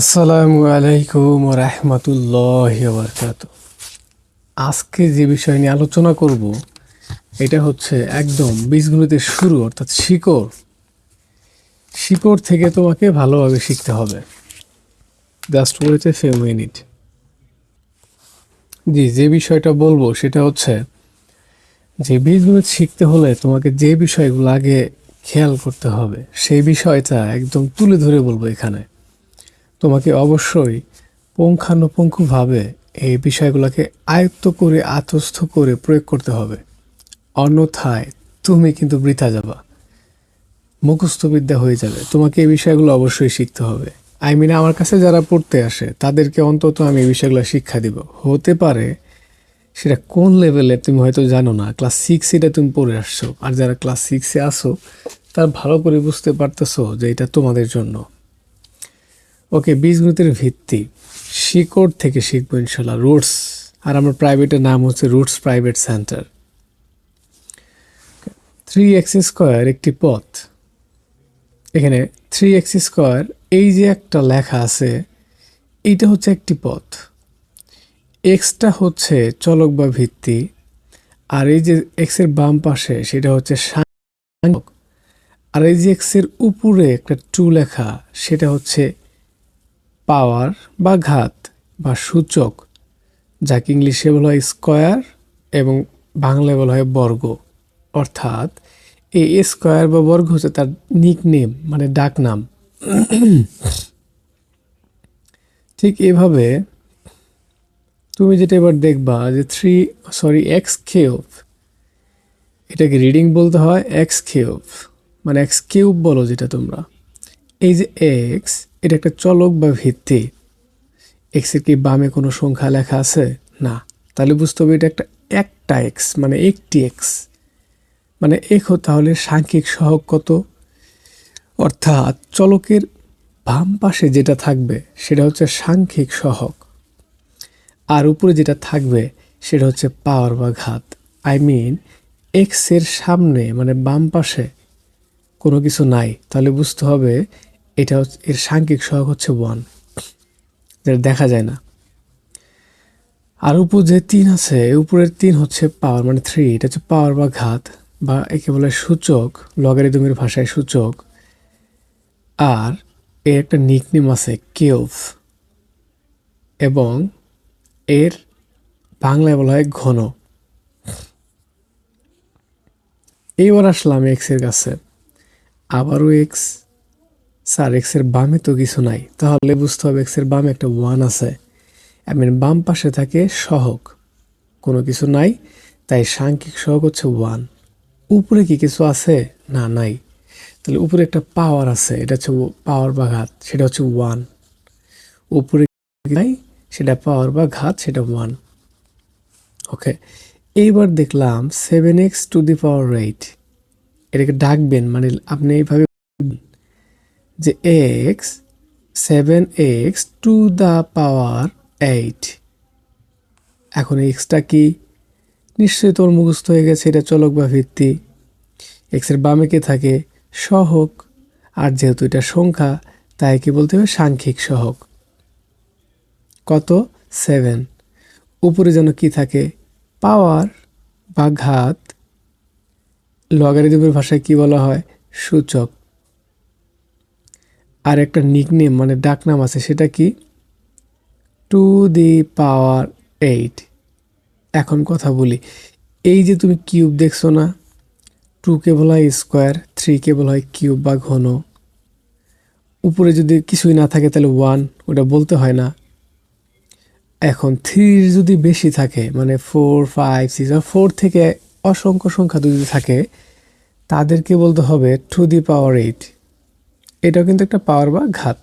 আসসালামু আলাইকুম রহমতুল্লাহ বরকাত আজকে যে বিষয় নিয়ে আলোচনা করব, এটা হচ্ছে একদম বীজগণিতের শুরু, অর্থাৎ শিকড়। শিকড় থেকে তোমাকে ভালোভাবে শিখতে হবে। Just wait a few minute. জি, যে বিষয়টা বলব সেটা হচ্ছে, যে বীজগণিত শিখতে হলে তোমাকে যে বিষয়গুলো আগে খেয়াল করতে হবে, সেই বিষয়টা একদম তুলে ধরে বলব এখানে। তোমাকে অবশ্যই পুঙ্খানুপুঙ্খভাবে এই বিষয়গুলোকে আয়ত্ত করে, আত্মস্থ করে প্রয়োগ করতে হবে। অন্যথায় তুমি কিন্তু বৃথা যাবা। মুখস্থবিদ্যা হয়ে যাবে। তোমাকে এই বিষয়গুলো অবশ্যই শিখতে হবে। আই মিন আমার কাছে যারা পড়তে আসে, তাদেরকে অন্তত আমি এই বিষয়গুলো শিক্ষা দিব। হতে পারে সেটা কোন লেভেলে তুমি হয়তো জানো না, ক্লাস সিক্স এটা তুমি পড়ে আসছো। আর যারা ক্লাস সিক্সে আসো তার ভালো করে বুঝতে পারতেছো যে এটা তোমাদের জন্য। ওকে, বীজগণিতের ভিত্তি। শিকড় থেকে শিখব ইনশাল্লাহ, রুটস। আর আমার প্রাইভেটের নাম হচ্ছে Roots private centre. Three x square একটি পথ। এখানে থ্রি এক্স স্কোয়ার, এই যে একটা লেখা আছে, এইটা হচ্ছে একটি পথ। এক্সটা হচ্ছে চলক বা ভিত্তি, আর এই যে এক্সের বাম পাশে, সেটা হচ্ছে আর এই যে এক্সের উপরে একটা টু লেখা, সেটা হচ্ছে পাওয়ার বা ঘাত বা সূচক, যাকে ইংলিশে বলা হয় স্কোয়ার এবং বাংলায় বলা হয় বর্গ। অর্থাৎ এই স্কোয়ার বা বর্গ হচ্ছে তার নিক নেম মানে ডাক নাম ঠিক এভাবে তুমি যেটা এবার দেখবা যে থ্রি সরি এক্স কিউব এটাকে রিডিং বলতে হয় এক্স কিউব মানে এক্স কিউব বলো যেটা তোমরা। এই যে এক্স এটা একটা চলক বা ভিত্তি। এক্সের কি বামে কোনো সংখ্যা লেখা আছে? না। তাহলে বুঝতে হবে এটা একটা একটা এক্স মানে একটি এক্স মানে এক তাহলে সাংখ্যিক সহগ কত? অর্থাৎ চলকের বাম পাশে যেটা থাকবে, সেটা হচ্ছে সাংখ্যিক সহগ। আর উপরে যেটা থাকবে, সেটা হচ্ছে পাওয়ার বা ঘাত। আই মিন এক্সের সামনে মানে বাম পাশে কোনো কিছু নাই। তাহলে বুঝতে হবে এটা এর সাংখ্যিক সহগ হচ্ছে ওয়ান যেটা দেখা যায় না। আর উপর যে তিন আছে, উপরের তিন হচ্ছে পাওয়ার মানে থ্রি এটা হচ্ছে পাওয়ার বা ঘাত, বা একে বলে সূচক লগারিদমের ভাষায় সূচক। আর এর একটা নিকনেম আছে কেউভ এবং এর বাংলায় বলা হয় ঘন। এইবার আসলাম এক্সের কাছে। আবারও এক্স স্যার এক্সের বামে তো কিছু নাই। তাহলে বুঝতে হবে এক্সের বামে একটা ওয়ান আছে। এমন বাম পাশে থাকে সহক। কোনো কিছু নাই, তাই সাংখ্যিক সহক হচ্ছে ওয়ান উপরে কি কিছু আছে? না, নাই। তাহলে উপরে একটা পাওয়ার আছে, এটা হচ্ছে পাওয়ার বা ঘাত, সেটা হচ্ছে ওয়ান উপরে নাই, সেটা পাওয়ার বা ঘাত, সেটা ওয়ান ওকে এইবার দেখলাম seven x to the power eight এটাকে ডাকবেন মানে আপনি এইভাবে যে x seven x to the power eight এখন এক্সটা কি? নিশ্চয়ই তোর মুখস্থ হয়ে গেছে, এটা চলক বা ভিত্তি। এক্সের বামে কে থাকে? সহক। আর যেহেতু এটা সংখ্যা, তাই কি বলতে হবে? সাংখ্যিক সহক। কত? সেভেন উপরে যেন কি থাকে? পাওয়ার বা ঘাত। লগারিদমের ভাষায় কি বলা হয়? সূচক। আর একটা নিকনেম মানে ডাকনাম আছে, সেটা কি? To the power eight. এখন কথা বলি, এই যে তুমি কিউব দেখছ না, টু কেবল হয় স্কোয়ার, থ্রি কেবল হয় কিউব বা ঘন। উপরে যদি কিছুই না থাকে, তাহলে ওয়ান, ওটা বলতে হয় না। এখন থ্রির যদি বেশি থাকে মানে ফোর, ফাইভ, সিক্স ফোর থেকে অসংখ্য সংখ্যা যদি থাকে, তাদেরকে বলতে হবে টু দি পাওয়ার এইট। এটাও কিন্তু একটা পাওয়ার বা ঘাত।